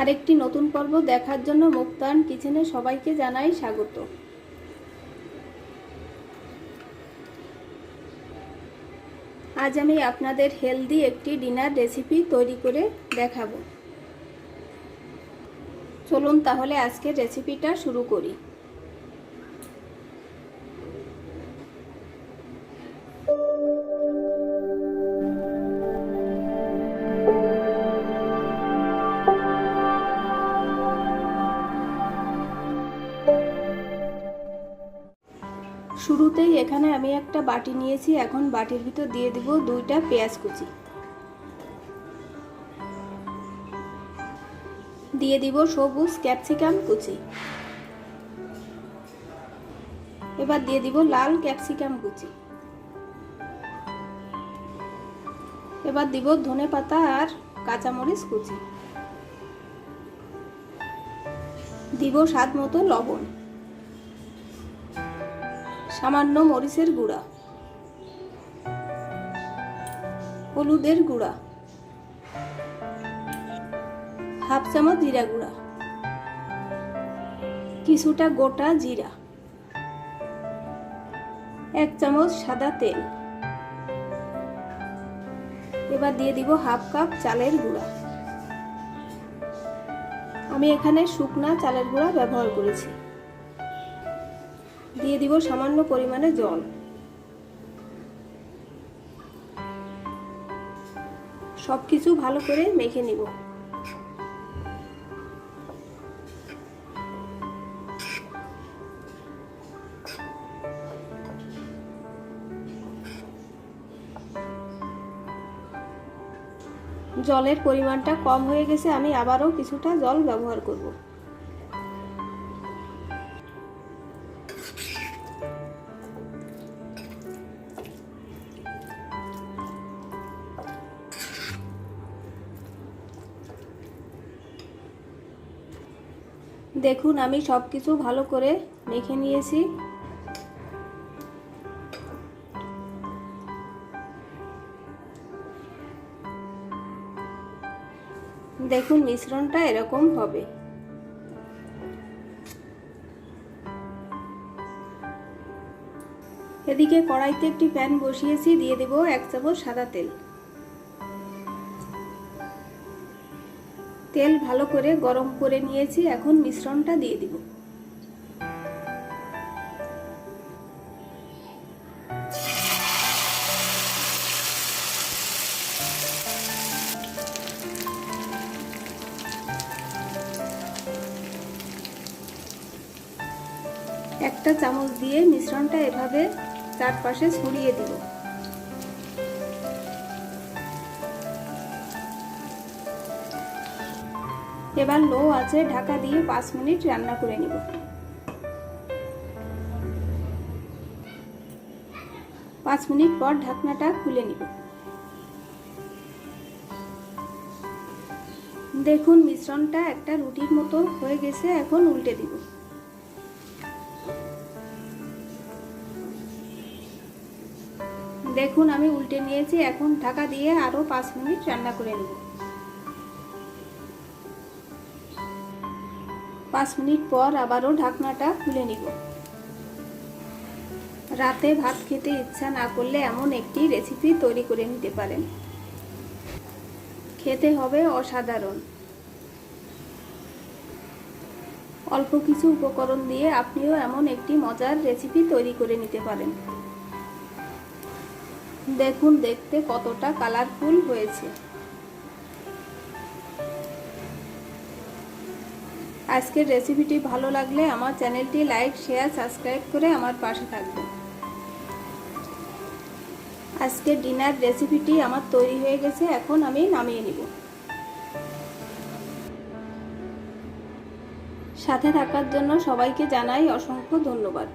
আরেকটি নতুন পর্ব দেখার জন্য মুক্তান কিচেনে সবাইকে জানাই স্বাগত। আজ আমি আপনাদের হেলদি একটি ডিনার রেসিপি তৈরি করে দেখাবো। চলুন তাহলে আজকের রেসিপিটা শুরু করি। শুরুতেই এখানে আমি একটা বাটি নিয়েছি, এখন বাটির ভিতর দিয়ে দিব দুইটা পেঁয়াজ কুচি। দিয়ে দিব সবুজ ক্যাপসিকাম কুচি। এবার দিয়ে দিব লাল ক্যাপসিকাম কুচি। এবার দিব ধনে পাতা আর কাঁচামরিচ কুচি। দিব স্বাদ মতো লবণ। সামান্য মরিচের গুঁড়া। হলুদের গুঁড়া। হাফ চামচ জিরা গুঁড়া। কিছুটা গোটা জিরা। এক চামচ সাদা তেল। এবার দিয়ে দিব হাফ কাপ চালের গুঁড়া। আমি এখানে শুকনা চালের গুঁড়া ব্যবহার করেছি। দিয়ে দিব সামান্য পরিমাণে জল। সব কিছু ভালো করে মেখে নিব। জলের পরিমাণটা কম হয়ে গেছে, আমি আবারও কিছুটা জল ব্যবহার করব। দেখুন, আমি সব কিছু ভালো করে মেখে নিয়েছি। দেখুন, মিশ্রণটা এরকম হবে। এদিকে কড়াইতে একটি প্যান বসিয়েছি, দিয়ে দেব এক চামচ সাদা তেল। তেল ভালো করে গরম করে নিয়েছি, এখন মিশ্রণটা দিয়ে দিব। একটা চামচ দিয়ে মিশ্রণটা এভাবে চারপাশে ছড়িয়ে দিব। এবার লো আছে ঢাকা দিয়ে পাঁচ মিনিট রান্না করে নিব। পাঁচ মিনিট পর ঢাকনাটা খুলে নিব। দেখুন, মিশ্রণটা একটা রুটির মতো হয়ে গেছে, এখন উল্টে দিব। দেখুন, আমি উল্টে নিয়েছি, এখন ঢাকা দিয়ে আরও পাঁচ মিনিট রান্না করে নেব। পাঁচ মিনিট পর আবারও ঢাকনাটা খুলে নিব। রাতে ভাত খেতে ইচ্ছা না করলে এমন একটি রেসিপি তৈরি করে নিতে পারেন। খেতে হবে অসাধারণ। অল্প কিছু উপকরণ দিয়ে আপনিও এমন একটি মজার রেসিপি তৈরি করে নিতে পারেন। দেখুন, দেখতে কতটা কালারফুল হয়েছে। আজকের রেসিপিটি ভালো লাগলে আমার চ্যানেলটি লাইক, শেয়ার, সাবস্ক্রাইব করে আমার পাশে থাকবে আজকে ডিনার রেসিপিটি আমার তৈরি হয়ে গেছে, এখন আমি নামিয়ে নিব। সাথে থাকার জন্য সবাইকে জানাই অসংখ্য ধন্যবাদ।